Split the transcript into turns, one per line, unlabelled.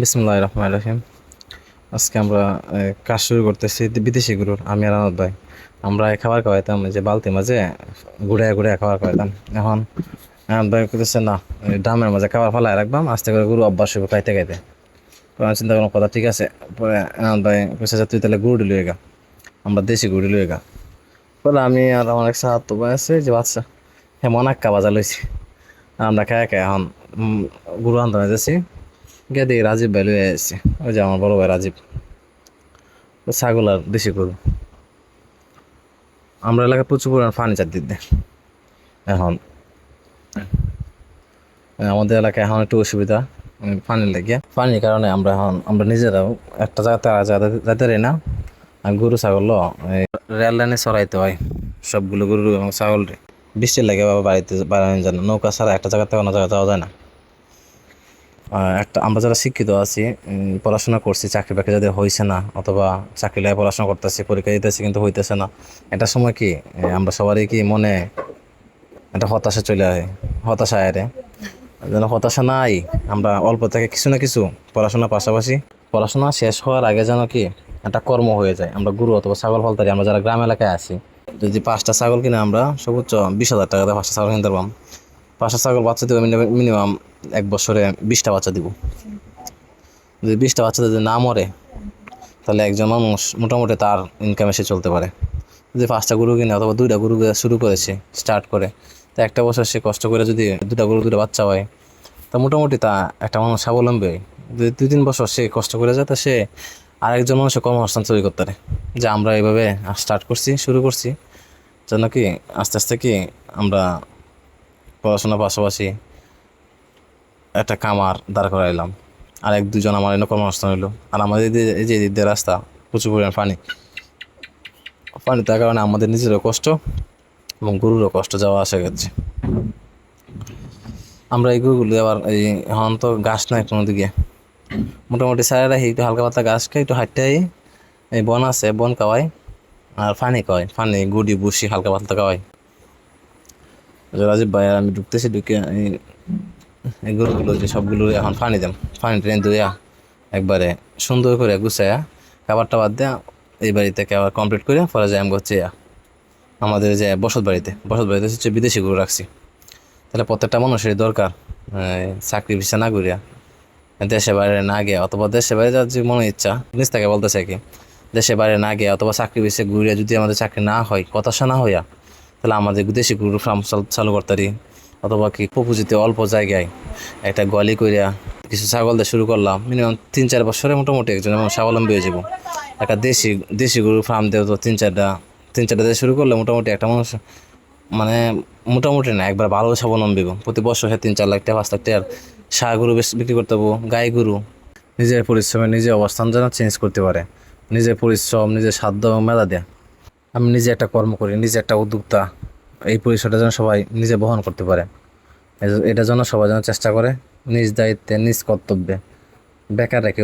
বিসমুল্লাহ রহমান রহিম। আজকে আমরা কাজ শুরু করতেছি বিদেশি গরুর আমি আর আনন্দ ভাই। আমরা খাবার খাওয়াইতাম যে বালতি মাঝে ঘুরে ঘুরে খাবার খাওয়াইতাম। এখন আনাদ ভাই করতেছে না ড্রামের মাঝে খাবার ফেলায় রাখবাম, আস্তে করে গরু অভ্যাস হবে খাইতে খাইতে। আমি চিন্তা করলাম, কথা ঠিক আছে। পরে আনন্দ ভাই কইছে যে তুই তাহলে গরু লুয়ে গা, আমরা দেশি গরু লুয়ে গা। পরে আমি আর আমার এক সাহায্য ভাই আছে যে বাচ্চা হ্যাঁ মনাক্কা বাজা লইছি। আমরা খায় খাই এখন গরু আনতে যাচ্ছি গিয়ে দেখি রাজীব ভাই লয়ে আসছে ওই যে আমার বড় ভাই রাজীব। ছাগল আর দেশি গরু। আমরা এলাকায় প্রচুর পরিমাণ ফার্নিচার দিতে। এখন আমাদের এলাকায় এখন একটু অসুবিধা। পানির লেগে পানির কারণে আমরা এখন, আমরা নিজেরাও একটা জায়গাতে আর জায়গাতে যাইতে পারি না। আর গরু, ছাগল রেল লাইনে চড়াইতে হয় সবগুলো গরু এবং ছাগল বৃষ্টির লাগে বাড়িতে বাড়ানো যায় না নৌকা ছাড়া একটা জায়গাতে অন্য জায়গায় যাওয়া যায় না। একটা আমরা যারা শিক্ষিত আছি পড়াশোনা করছি, চাকরি বাকরি যাদের হয়েছে না, অথবা চাকরি লাগে পড়াশোনা করতেছি, পরীক্ষা দিতেছি কিন্তু হইতেছে না এটা সময় কি আমরা সবারই কি মনে একটা হতাশা চলে আসে? হতাশা আয় রে। যেন হতাশা নাই, আমরা অল্প থেকে কিছু না কিছু পড়াশোনার পাশাপাশি, পড়াশোনা শেষ হওয়ার আগে যেন কি একটা কর্ম হয়ে যায়। আমরা গুরু অথবা ছাগল ফলতারি, আমরা যারা গ্রাম এলাকায় আছি, যদি পাঁচটা ছাগল কিনে আমরা সর্বোচ্চ বিশ হাজার টাকা দিয়ে পাঁচটা ছাগল কিনতে পারবাম পাঁচটা ছাগল বাচ্চা দিব মিনিমাম এক বছরে বিশটা বাচ্চা দিব। যদি বিশটা বাচ্চা যদি না মরে, তাহলে একজন মানুষ মোটামুটি তার ইনকামে সে চলতে পারে। যদি পাঁচটা গরু কিনে অথবা দুইটা গরু শুরু করেছে স্টার্ট করে, তো একটা বছর সে কষ্ট করে যদি দুটা গরু দুটো বাচ্চা হয়, তা মোটামুটি তা একটা মানুষ স্বাবলম্বী হয়। যদি দুই তিন বছর সে কষ্ট করে যায়, তা সে আরেকজন মানুষের কর্মসংস্থান তৈরি করতে পারে। যে আমরা এইভাবে স্টার্ট করছি, শুরু করছি, যেন কি আস্তে আস্তে কি আমরা পড়াশোনার পাশাপাশি একটা কামার দাঁড় করাইলাম। আর এক দুজন আমার এনে কর্মসংস্থান হইল। আর আমাদের এই যে এদিক দিয়ে রাস্তা, প্রচুর পরিমাণ পানি। পানি তার কারণে আমাদের নিজেরও কষ্ট এবং গরুরও কষ্ট যাওয়া আসা গেছে আমরা এই গরুগুলো আবার এই এখন তো গাছ নাই কোনো দিকে। মোটামুটি সারা রাখি, একটু হালকা পাতলা গাছ খাই, একটু হাঁটতে এই বন আছে, বন খাওয়াই। আর পানি খাওয়াই পানি গুড়ি বসি হালকা পাতলা খাওয়াই। রাজীব ভাই, আর আমি ঢুকতেছি, ঢুকে এই গরুগুলো যে সবগুলো এখন পানি দেম পানি ট্রেন ধুইয়া একবারে সুন্দর করে গুছাইয়া খাবার টাবার দেয়া, এই বাড়িতে আবার কমপ্লিট করে পরে যাই আমি হচ্ছে আমাদের যে বসত বাড়িতে বসত বাড়িতে হচ্ছে বিদেশি গরু রাখছি। তাহলে প্রত্যেকটা মানুষের দরকার চাকরি ভিসা না করিয়া, দেশে বাইরে না গিয়ে, অথবা দেশে বাইরে যাওয়ার যে মনে ইচ্ছা নিজ থেকে বলতেছে কি, দেশে বাইরে না গিয়ে অথবা চাকরি ভিসে ঘুরিয়া যদি আমাদের চাকরি না হয় হতাশা না হইয়া, তাহলে আমাদের দেশি গরুর ফার্ম চালু করতারি অথবা কি প্রপুজিতে অল্প জায়গায় একটা গলি করিয়া কিছু ছাগল দিয়ে শুরু করলাম। মিনিমাম তিন চার বছরে মোটামুটি একজন আমার স্বাবলম্বী হয়ে যাব। একটা দেশি দেশি গরু ফার্ম দিয়ে তো তিন চারটা তিন চারটা দিয়ে শুরু করলে মোটামুটি একটা মানুষ মানে মোটামুটি না, একবার ভালো স্বাবলম্বী। প্রতি বছর তিন চার লাখ টাকা, পাঁচ লাখ টাকার সার গরু বেশ বিক্রি করতে হব। গাই গরু নিজের পরিশ্রমে নিজের অবস্থান যেন চেঞ্জ করতে পারে। নিজের পরিশ্রম, নিজের সাধ্য এবং মেধা দেয়া। আমি নিজে একটা কর্ম করি, নিজে একটা উদ্যোক্তা। এই পরিসরটা যেন সবাই নিজে বহন করতে পারে। এটা জন্য সবাই যেন চেষ্টা করে, নিজ দায়িত্বে, নিজ কর্তব্যে, বেকার রেখে